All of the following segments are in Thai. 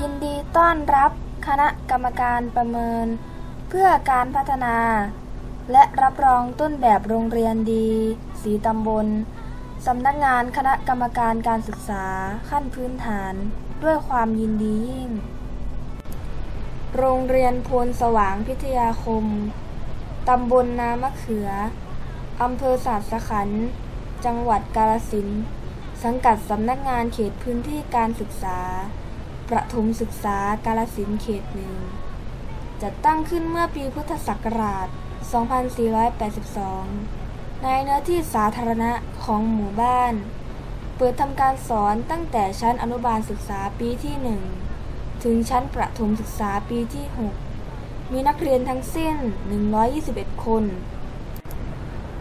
ยินดีต้อนรับคณะกรรมการประเมิน เพื่อการพัฒนา และรับรองต้นแบบโรงเรียนดี สีตำบลสำนักงานคณะกรรมการการศึกษาขั้นพื้นฐาน ด้วยความยินดียิ่ง โรงเรียนพลสว่างพิทยาคม ตำบลนามะเขือ อำเภอสาสขัน จังหวัดกาฬสินสังกัดสำนักงานเขตพื้นที่การศึกษา ประถมศึกษากาฬสินเขตหนึ่งจัดตั้งขึ้นเมื่อปีพุทธศักราช 2482 ในเนื้อที่สาธารณะของหมู่บ้าน เปิดทำการสอนตั้งแต่ชั้นอนุบาลศึกษาปีที่ 1 ถึงชั้นประถมศึกษาปีที่ 6 มีนักเรียนทั้งสิ้น 121 คน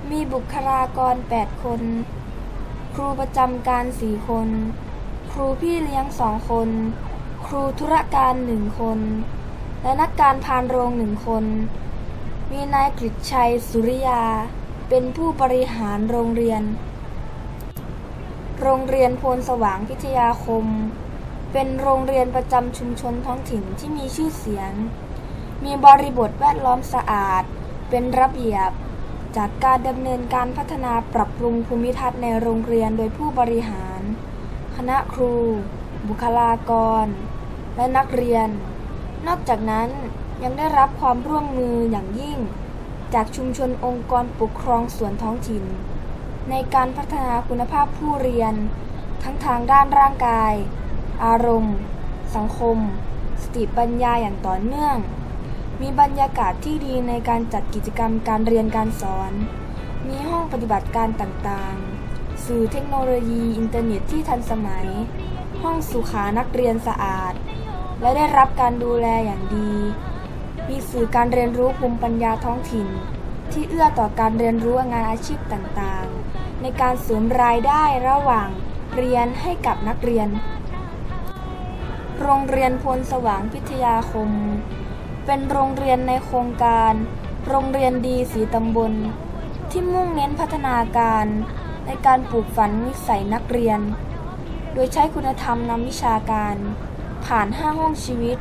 มีบุคลากร 8 คน ครูประจำการ 4 คน ครูพี่เลี้ยง 2 คน ครูธุรการ1คน และนักการพานโรง1คน มีนายกฤษชัยสุริยา เป็นผู้บริหารโรงเรียน โรงเรียนโพนสว่างพิทยาคม เป็นโรงเรียนประจำชุมชนท้องถิ่นที่มีชื่อเสียง มีบริบทแวดล้อมสะอาด เป็นระเบียบ จากการดำเนินการพัฒนาปรับปรุงภูมิทัศน์ในโรงเรียนโดยผู้บริหาร คณะครูบุคลากร และนักเรียน นอกจากนั้นยังได้รับความร่วมมืออย่างยิ่ง จากชุมชนองค์กรปกครองส่วนท้องถิ่น ในการพัฒนาคุณภาพผู้เรียน ทั้งทางด้านร่างกาย อารมณ์ สังคม สติปัญญาอย่างต่อเนื่อง มีบรรยากาศที่ดีในการจัดกิจกรรมการเรียนการสอน มีห้องปฏิบัติการต่างๆ สื่อเทคโนโลยีอินเทอร์เน็ตที่ทันสมัย ห้องสุขานักเรียนสะอาด และได้รับการดูแลอย่างดี มีสื่อการเรียนรู้ภูมิปัญญาท้องถิ่น ที่เอื้อต่อการเรียนรู้งานอาชีพต่างๆ ในการเสริมรายได้ระหว่างเรียนให้กับนักเรียน โรงเรียนพลสว่างพิทยาคม เป็นโรงเรียนในโครงการ โรงเรียนดีสีตำบล ที่มุ่งเน้นพัฒนาการในการปลูกฝันนิสัยนักเรียน โดยใช้คุณธรรมนำวิชาการ ผ่านห้าห้องชีวิต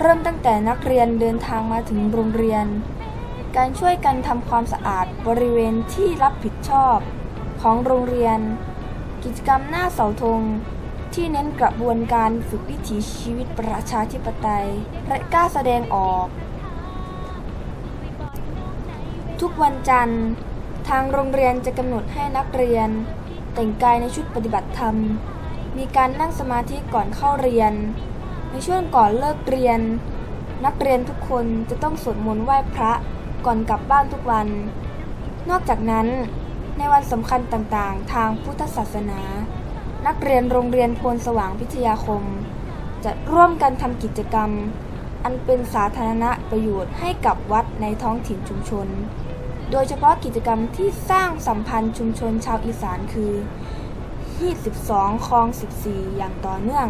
เริ่มตั้งแต่นักเรียนเดินทางมาถึงโรงเรียน การช่วยกันทำความสะอาดบริเวณที่รับผิดชอบ ของโรงเรียน กิจกรรมหน้าเสาธง ที่เน้นกระบวนการฝึกวิถีชีวิตประชาธิปไตย และกล้าแสดงออก ทุกวันจันทร์ ทางโรงเรียนจะกำหนดให้นักเรียน แต่งกายในชุดปฏิบัติธรรมมีการนั่งสมาธิก่อนเข้าเรียน ในช่วงก่อนเลิกเรียน นักเรียนทุกคนจะต้องสวดมนต์ไหว้พระก่อนกลับบ้านทุกวัน นอกจากนั้น ในวันสำคัญต่างๆ ทางพุทธศาสนา นักเรียนโรงเรียนพนสว่างพิทยาคม จะร่วมกันทำกิจกรรม อันเป็นสาธารณประโยชน์ให้กับวัดในท้องถิ่นชุมชน โดยเฉพาะกิจกรรมที่สร้างสัมพันธ์ชุมชนชาวอีสานคือฮีด12คลอง 14 อย่างต่อเนื่อง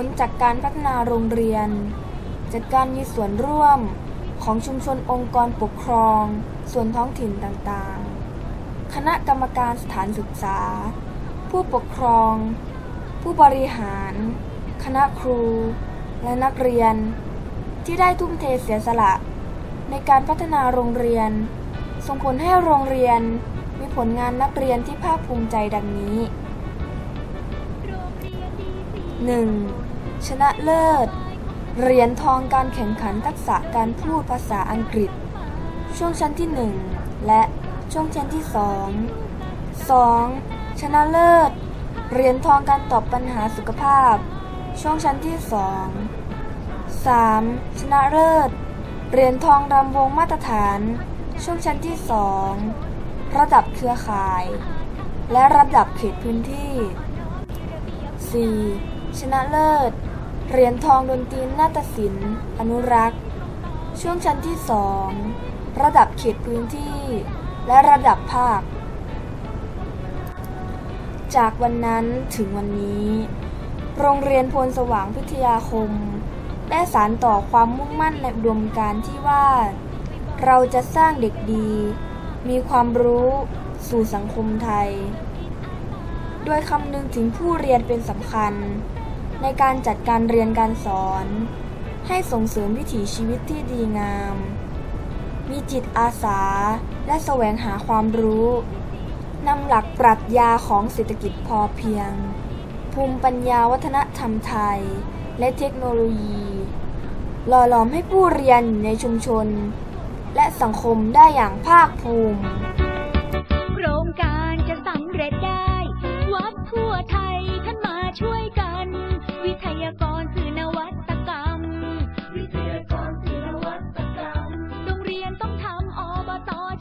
ผลจากการพัฒนาโรงเรียนจากการมีส่วนร่วมของชุมชนองค์กรปกครอง ส่วนท้องถิ่นต่างๆ คณะกรรมการสถานศึกษา ผู้ปกครอง ผู้บริหาร คณะครู และนักเรียน ที่ได้ทุ่มเทเสียสละ ในการพัฒนาโรงเรียน ส่งผลให้โรงเรียนมีผลงานนักเรียนที่ภาคภูมิใจดังนี้ 1. ชนะเลิศ เหรียญทองการแข่งขันทักษะการพูดภาษาอังกฤษ ช่วงชั้นที่ 1 และช่วงชั้นที่ 2 2. ชนะเลิศ เหรียญทองการตอบปัญหาสุขภาพ ช่วงชั้นที่ 2 3. ชนะเลิศ เหรียญทองรำวงมาตรฐาน ช่วงชั้นที่ 2 ระดับเครือข่าย และระดับเขตพื้นที่ 4. ชนะเลิศ เหรียญทองดนตรีนาฏศิลป์ อนุรักษ์ ช่วงชั้นที่2ระดับเขตพื้นที่ และระดับภาค จากวันนั้นถึงวันนี้ โรงเรียนพลสว่างพิทยาคม ได้สารต่อความมุ่งมั่นในอุดมการที่ว่า เราจะสร้างเด็กดี มีความรู้สู่สังคมไทย โดยคำนึงถึงผู้เรียนเป็นสำคัญ ในการจัดการเรียนการสอน ให้ส่งเสริมวิถีชีวิตที่ดีงาม มีจิตอาสาและแสวงหาความรู้นำหลักปรัชญาของเศรษฐกิจพอเพียง ภูมิปัญญาวัฒนธรรมไทย และเทคโนโลยีหล่อหลอมให้ผู้เรียนในชุมชน และสังคมได้อย่างภาคภูมิ โครงการจะสำเร็จ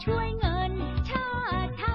ช่วยเงินชาติไทย